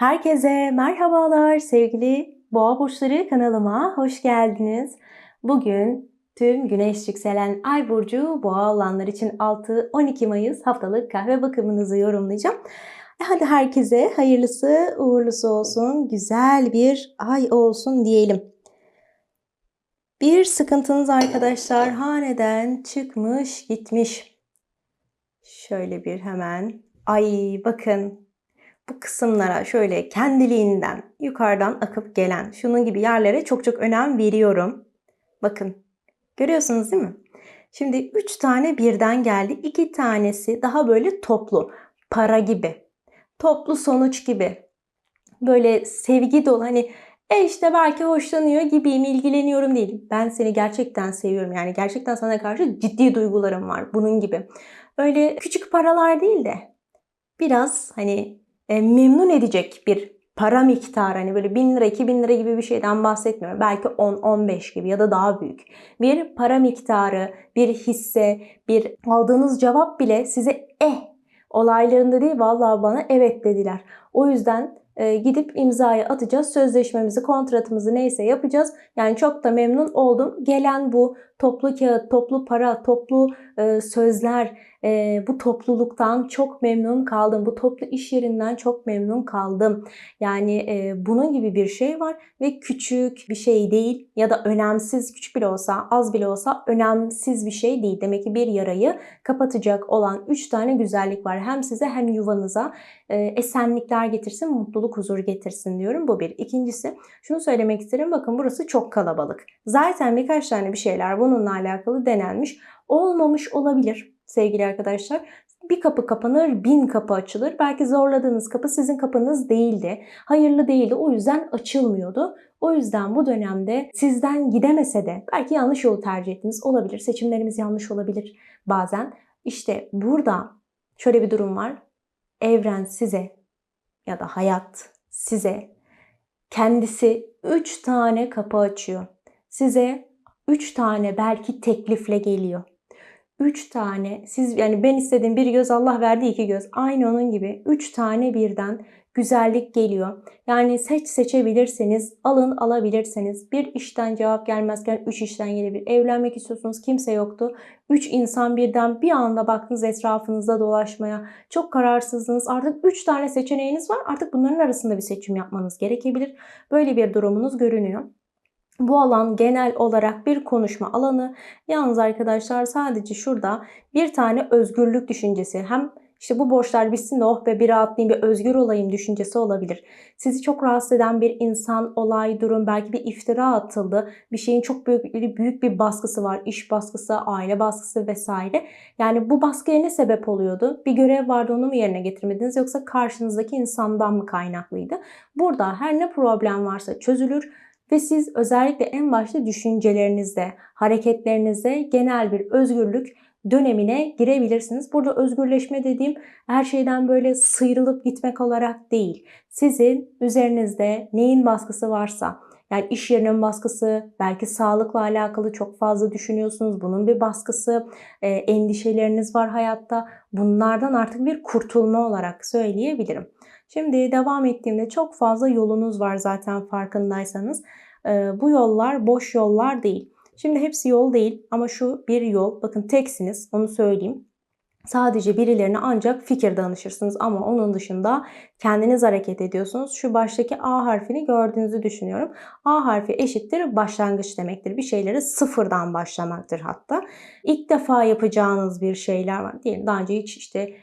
Herkese merhabalar sevgili Boğa burçları kanalıma hoş geldiniz. Bugün tüm güneş yükselen ay burcu boğa olanlar için 6-12 Mayıs haftalık kahve bakımınızı yorumlayacağım. E hadi herkese hayırlısı uğurlusu olsun, güzel bir ay olsun diyelim. Bir sıkıntınız arkadaşlar haneden çıkmış gitmiş. Şöyle bir hemen. Ay bakın bu kısımlara şöyle kendiliğinden yukarıdan akıp gelen şunun gibi yerlere çok çok önem veriyorum. Bakın görüyorsunuz değil mi? Şimdi 3 tane birden geldi. 2 tanesi daha böyle toplu. Para gibi. Toplu sonuç gibi. Böyle sevgi dolu hani e işte belki hoşlanıyor gibiyim, ilgileniyorum değil. Ben seni gerçekten seviyorum. Yani gerçekten sana karşı ciddi duygularım var. Bunun gibi. Öyle küçük paralar değil de biraz hani e, memnun edecek bir para miktarı hani böyle 1000 lira 2000 lira gibi bir şeyden bahsetmiyorum. Belki 10-15 gibi ya da daha büyük. Bir para miktarı, bir hisse, bir aldığınız cevap bile size eh olaylarında değil vallahi bana evet dediler. O yüzden e, gidip imzayı atacağız. Sözleşmemizi, kontratımızı neyse yapacağız. Yani çok da memnun oldum. Gelen bu toplu kağıt, toplu para, toplu e, sözler, e, bu topluluktan çok memnun kaldım. Bu toplu iş yerinden çok memnun kaldım. Yani e, bunun gibi bir şey var ve küçük bir şey değil ya da önemsiz, küçük bile olsa, az bile olsa önemsiz bir şey değil. Demek ki bir yarayı kapatacak olan 3 tane güzellik var. Hem size hem yuvanıza e, esenlikler getirsin, mutluluk, huzur getirsin diyorum. Bu bir. İkincisi şunu söylemek isterim. Bakın burası çok kalabalık. Zaten birkaç tane bir şeyler bununla alakalı denenmiş. Olmamış olabilir sevgili arkadaşlar. Bir kapı kapanır, bin kapı açılır. Belki zorladığınız kapı sizin kapınız değildi. Hayırlı değildi. O yüzden açılmıyordu. O yüzden bu dönemde sizden gidemese de belki yanlış yolu tercih ettiniz olabilir. Seçimlerimiz yanlış olabilir bazen. İşte burada şöyle bir durum var. Evren size ya da hayat size kendisi 3 tane kapı açıyor. Size 3 tane belki teklifle geliyor. 3 tane siz yani ben istediğim bir göz Allah verdi iki göz. Aynı onun gibi 3 tane birden güzellik geliyor. Yani seç seçebilirseniz, alın alabilirseniz. Bir işten cevap gelmezken 3 işten gelebilir. Evlenmek istiyorsunuz kimse yoktu. 3 insan birden bir anda baktınız etrafınızda dolaşmaya. Çok kararsızdınız. Artık 3 tane seçeneğiniz var. Artık bunların arasında bir seçim yapmanız gerekebilir. Böyle bir durumunuz görünüyor. Bu alan genel olarak bir konuşma alanı. Yalnız arkadaşlar sadece şurada bir tane özgürlük düşüncesi hem işte bu borçlar bitsin de oh be bir rahatlayayım bir özgür olayım düşüncesi olabilir. Sizi çok rahatsız eden bir insan, olay, durum, belki bir iftira atıldı. Bir şeyin çok büyük, büyük bir baskısı var. iş baskısı, aile baskısı vesaire. Yani bu baskıya ne sebep oluyordu? Bir görev vardı onu mu yerine getirmediniz yoksa karşınızdaki insandan mı kaynaklıydı? Burada her ne problem varsa çözülür ve siz özellikle en başta düşüncelerinizde, hareketlerinizde genel bir özgürlük dönemine girebilirsiniz. Burada özgürleşme dediğim her şeyden böyle sıyrılıp gitmek olarak değil. Sizin üzerinizde neyin baskısı varsa, yani iş yerinin baskısı, belki sağlıkla alakalı çok fazla düşünüyorsunuz. Bunun bir baskısı, e, endişeleriniz var hayatta. Bunlardan artık bir kurtulma olarak söyleyebilirim. Şimdi devam ettiğimde çok fazla yolunuz var zaten farkındaysanız. Ee, bu yollar boş yollar değil. Şimdi hepsi yol değil ama şu bir yol. Bakın teksiniz onu söyleyeyim. Sadece birilerine ancak fikir danışırsınız ama onun dışında kendiniz hareket ediyorsunuz. Şu baştaki A harfini gördüğünüzü düşünüyorum. A harfi eşittir başlangıç demektir. Bir şeyleri sıfırdan başlamaktır hatta. İlk defa yapacağınız bir şeyler var. Diyelim daha önce hiç işte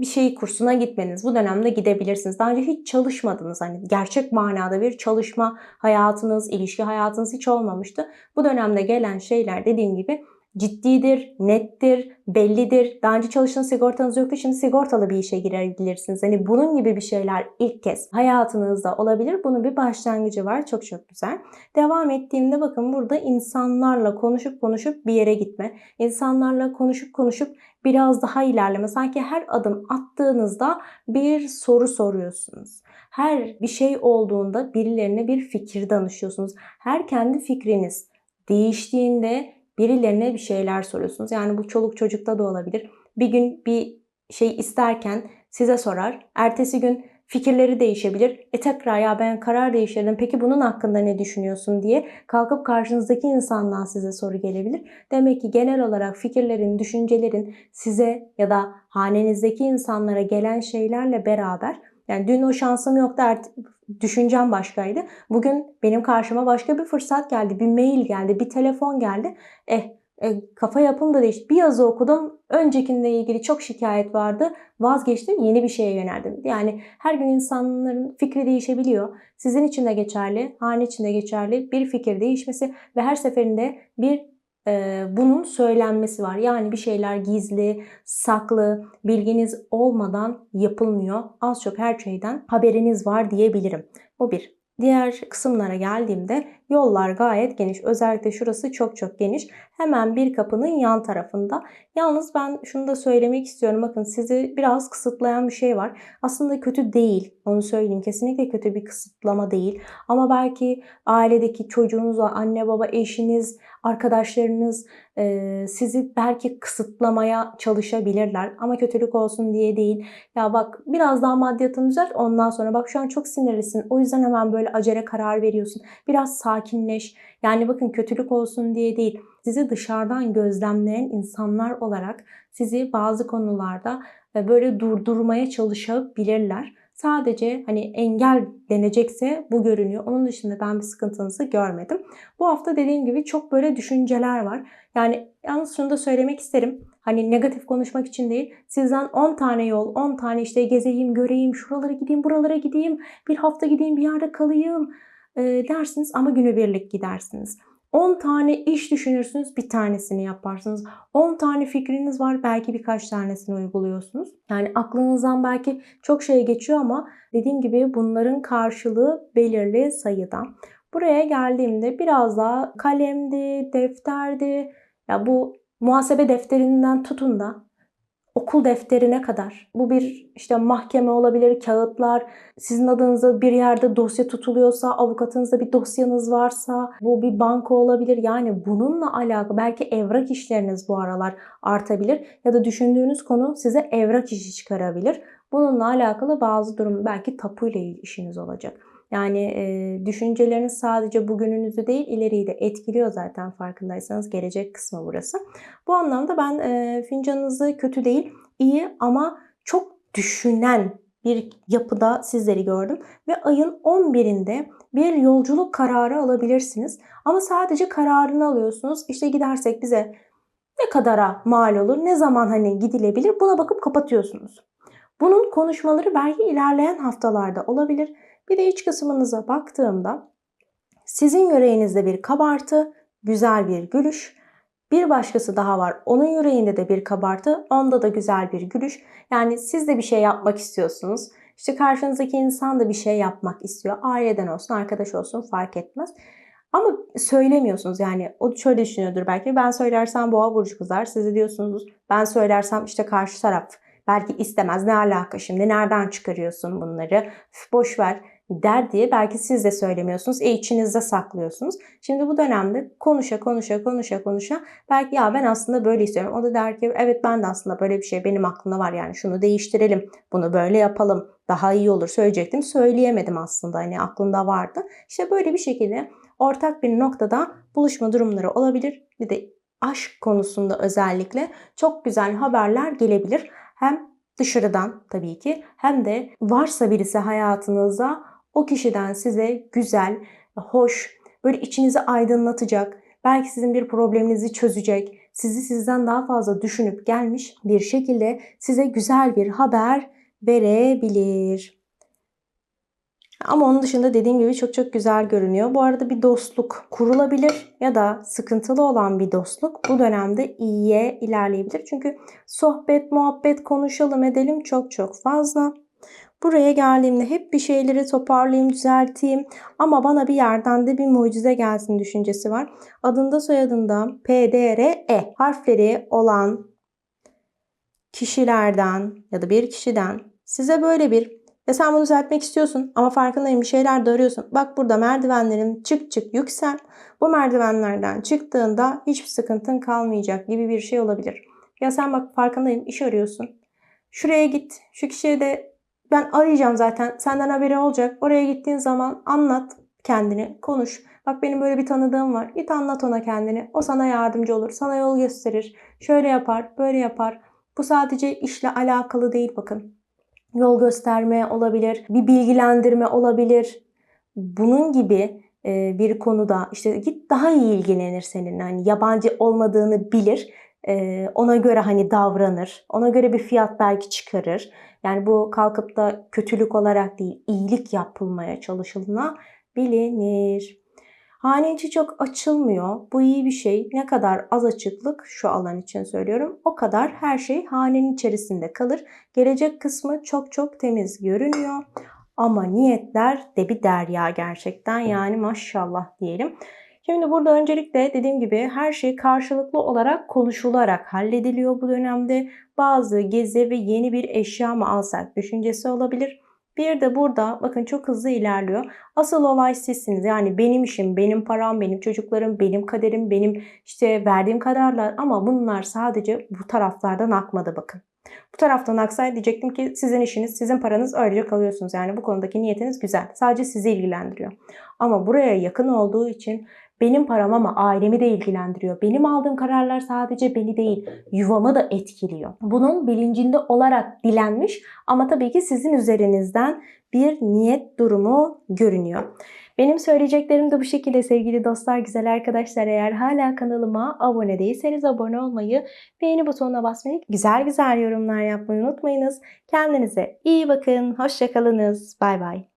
bir şey kursuna gitmeniz. Bu dönemde gidebilirsiniz. Daha önce hiç çalışmadınız. Hani gerçek manada bir çalışma hayatınız, ilişki hayatınız hiç olmamıştı. Bu dönemde gelen şeyler dediğim gibi ciddidir, nettir, bellidir. Daha önce çalıştığın sigortanız yoktu. Şimdi sigortalı bir işe girebilirsiniz. Hani bunun gibi bir şeyler ilk kez hayatınızda olabilir. Bunun bir başlangıcı var. Çok çok güzel. Devam ettiğimde bakın burada insanlarla konuşup konuşup bir yere gitme. İnsanlarla konuşup konuşup biraz daha ilerleme. Sanki her adım attığınızda bir soru soruyorsunuz. Her bir şey olduğunda birilerine bir fikir danışıyorsunuz. Her kendi fikriniz değiştiğinde birilerine bir şeyler soruyorsunuz. Yani bu çoluk çocukta da olabilir. Bir gün bir şey isterken size sorar. Ertesi gün fikirleri değişebilir. E tekrar ya ben karar değiştirdim peki bunun hakkında ne düşünüyorsun diye kalkıp karşınızdaki insandan size soru gelebilir. Demek ki genel olarak fikirlerin, düşüncelerin size ya da hanenizdeki insanlara gelen şeylerle beraber yani dün o şansım yoktu düşüncem başkaydı. Bugün benim karşıma başka bir fırsat geldi. Bir mail geldi, bir telefon geldi. Eh e, kafa yapım da değişti. Bir yazı okudum. Öncekinde ilgili çok şikayet vardı. Vazgeçtim. Yeni bir şeye yöneldim. Yani her gün insanların fikri değişebiliyor. Sizin için de geçerli, hane için de geçerli bir fikir değişmesi ve her seferinde bir e, bunun söylenmesi var. Yani bir şeyler gizli, saklı, bilginiz olmadan yapılmıyor. Az çok her şeyden haberiniz var diyebilirim. Bu bir. Diğer kısımlara geldiğimde yollar gayet geniş. Özellikle şurası çok çok geniş. Hemen bir kapının yan tarafında. Yalnız ben şunu da söylemek istiyorum. Bakın sizi biraz kısıtlayan bir şey var. Aslında kötü değil. Onu söyleyeyim. Kesinlikle kötü bir kısıtlama değil. Ama belki ailedeki çocuğunuz, anne baba, eşiniz, arkadaşlarınız e, sizi belki kısıtlamaya çalışabilirler. Ama kötülük olsun diye değil. Ya bak biraz daha maddiyatını düzelt ondan sonra bak şu an çok sinirlisin. O yüzden hemen böyle acele karar veriyorsun. Biraz sakinleş. Yani bakın kötülük olsun diye değil. Sizi dışarıdan gözlemleyen insanlar olarak sizi bazı konularda e, böyle durdurmaya çalışabilirler. Sadece hani engel denecekse bu görünüyor. Onun dışında ben bir sıkıntınızı görmedim. Bu hafta dediğim gibi çok böyle düşünceler var. Yani yalnız şunu da söylemek isterim. Hani negatif konuşmak için değil. Sizden 10 tane yol, 10 tane işte gezeyim, göreyim, şuralara gideyim, buralara gideyim, bir hafta gideyim, bir yerde kalayım dersiniz ama günübirlik gidersiniz. 10 tane iş düşünürsünüz, bir tanesini yaparsınız. 10 tane fikriniz var, belki birkaç tanesini uyguluyorsunuz. Yani aklınızdan belki çok şey geçiyor ama dediğim gibi bunların karşılığı belirli sayıda. Buraya geldiğimde biraz daha kalemdi, defterdi. Ya bu muhasebe defterinden tutun da okul defterine kadar. Bu bir işte mahkeme olabilir, kağıtlar, sizin adınıza bir yerde dosya tutuluyorsa, avukatınızda bir dosyanız varsa, bu bir banka olabilir. Yani bununla alakalı belki evrak işleriniz bu aralar artabilir ya da düşündüğünüz konu size evrak işi çıkarabilir. Bununla alakalı bazı durum belki tapuyla işiniz olacak. Yani e, düşünceleriniz sadece bugününüzü değil ileriyi de etkiliyor zaten farkındaysanız gelecek kısmı burası. Bu anlamda ben e, fincanınızı kötü değil iyi ama çok düşünen bir yapıda sizleri gördüm. Ve ayın 11'inde bir yolculuk kararı alabilirsiniz. Ama sadece kararını alıyorsunuz. İşte gidersek bize ne kadara mal olur, ne zaman hani gidilebilir buna bakıp kapatıyorsunuz. Bunun konuşmaları belki ilerleyen haftalarda olabilir. Bir de iç kısmınıza baktığımda sizin yüreğinizde bir kabartı, güzel bir gülüş. Bir başkası daha var. Onun yüreğinde de bir kabartı, onda da güzel bir gülüş. Yani siz de bir şey yapmak istiyorsunuz. İşte karşınızdaki insan da bir şey yapmak istiyor. Aileden olsun, arkadaş olsun fark etmez. Ama söylemiyorsunuz yani o şöyle düşünüyordur belki ben söylersem boğa burcu kızar siz de diyorsunuz ben söylersem işte karşı taraf belki istemez ne alaka şimdi nereden çıkarıyorsun bunları Üf, boş ver der diye belki siz de söylemiyorsunuz. E içinizde saklıyorsunuz. Şimdi bu dönemde konuşa konuşa konuşa konuşa belki ya ben aslında böyle istiyorum. O da der ki evet ben de aslında böyle bir şey benim aklımda var yani şunu değiştirelim. Bunu böyle yapalım. Daha iyi olur söyleyecektim. Söyleyemedim aslında hani aklımda vardı. İşte böyle bir şekilde ortak bir noktada buluşma durumları olabilir. Bir de aşk konusunda özellikle çok güzel haberler gelebilir. Hem dışarıdan tabii ki hem de varsa birisi hayatınızda o kişiden size güzel, hoş, böyle içinizi aydınlatacak, belki sizin bir probleminizi çözecek, sizi sizden daha fazla düşünüp gelmiş bir şekilde size güzel bir haber verebilir. Ama onun dışında dediğim gibi çok çok güzel görünüyor. Bu arada bir dostluk kurulabilir ya da sıkıntılı olan bir dostluk bu dönemde iyiye ilerleyebilir. Çünkü sohbet, muhabbet, konuşalım edelim çok çok fazla. Buraya geldiğimde hep bir şeyleri toparlayayım, düzelteyim ama bana bir yerden de bir mucize gelsin düşüncesi var. Adında soyadında P, D, R, E harfleri olan kişilerden ya da bir kişiden size böyle bir ve sen bunu düzeltmek istiyorsun ama farkındayım bir şeyler de arıyorsun. Bak burada merdivenlerim çık çık yüksel. Bu merdivenlerden çıktığında hiçbir sıkıntın kalmayacak gibi bir şey olabilir. Ya sen bak farkındayım iş arıyorsun. Şuraya git. Şu kişiye de Ben arayacağım zaten. Senden haberi olacak. Oraya gittiğin zaman anlat kendini, konuş. Bak benim böyle bir tanıdığım var. Git anlat ona kendini. O sana yardımcı olur. Sana yol gösterir. Şöyle yapar, böyle yapar. Bu sadece işle alakalı değil bakın. Yol gösterme olabilir, bir bilgilendirme olabilir. Bunun gibi bir konuda işte git daha iyi ilgilenir seninle. Hani yabancı olmadığını bilir. E, ona göre hani davranır. Ona göre bir fiyat belki çıkarır. Yani bu kalkıp da kötülük olarak değil, iyilik yapılmaya çalışıldığına bilinir. Hane içi çok açılmıyor. Bu iyi bir şey. Ne kadar az açıklık şu alan için söylüyorum. O kadar her şey hanenin içerisinde kalır. Gelecek kısmı çok çok temiz görünüyor. Ama niyetler de bir derya gerçekten. Yani maşallah diyelim. Şimdi burada öncelikle dediğim gibi her şey karşılıklı olarak konuşularak hallediliyor bu dönemde. Bazı gezi ve yeni bir eşya mı alsak düşüncesi olabilir. Bir de burada bakın çok hızlı ilerliyor. Asıl olay sizsiniz. Yani benim işim, benim param, benim çocuklarım, benim kaderim, benim işte verdiğim kararlar ama bunlar sadece bu taraflardan akmadı bakın. Bu taraftan aksaydı diyecektim ki sizin işiniz, sizin paranız öylece kalıyorsunuz. Yani bu konudaki niyetiniz güzel. Sadece sizi ilgilendiriyor. Ama buraya yakın olduğu için benim param ama ailemi de ilgilendiriyor. Benim aldığım kararlar sadece beni değil, yuvamı da etkiliyor. Bunun bilincinde olarak dilenmiş ama tabii ki sizin üzerinizden bir niyet durumu görünüyor. Benim söyleyeceklerim de bu şekilde sevgili dostlar, güzel arkadaşlar. Eğer hala kanalıma abone değilseniz abone olmayı, beğeni butonuna basmayı, güzel güzel yorumlar yapmayı unutmayınız. Kendinize iyi bakın, hoşçakalınız, bay bay.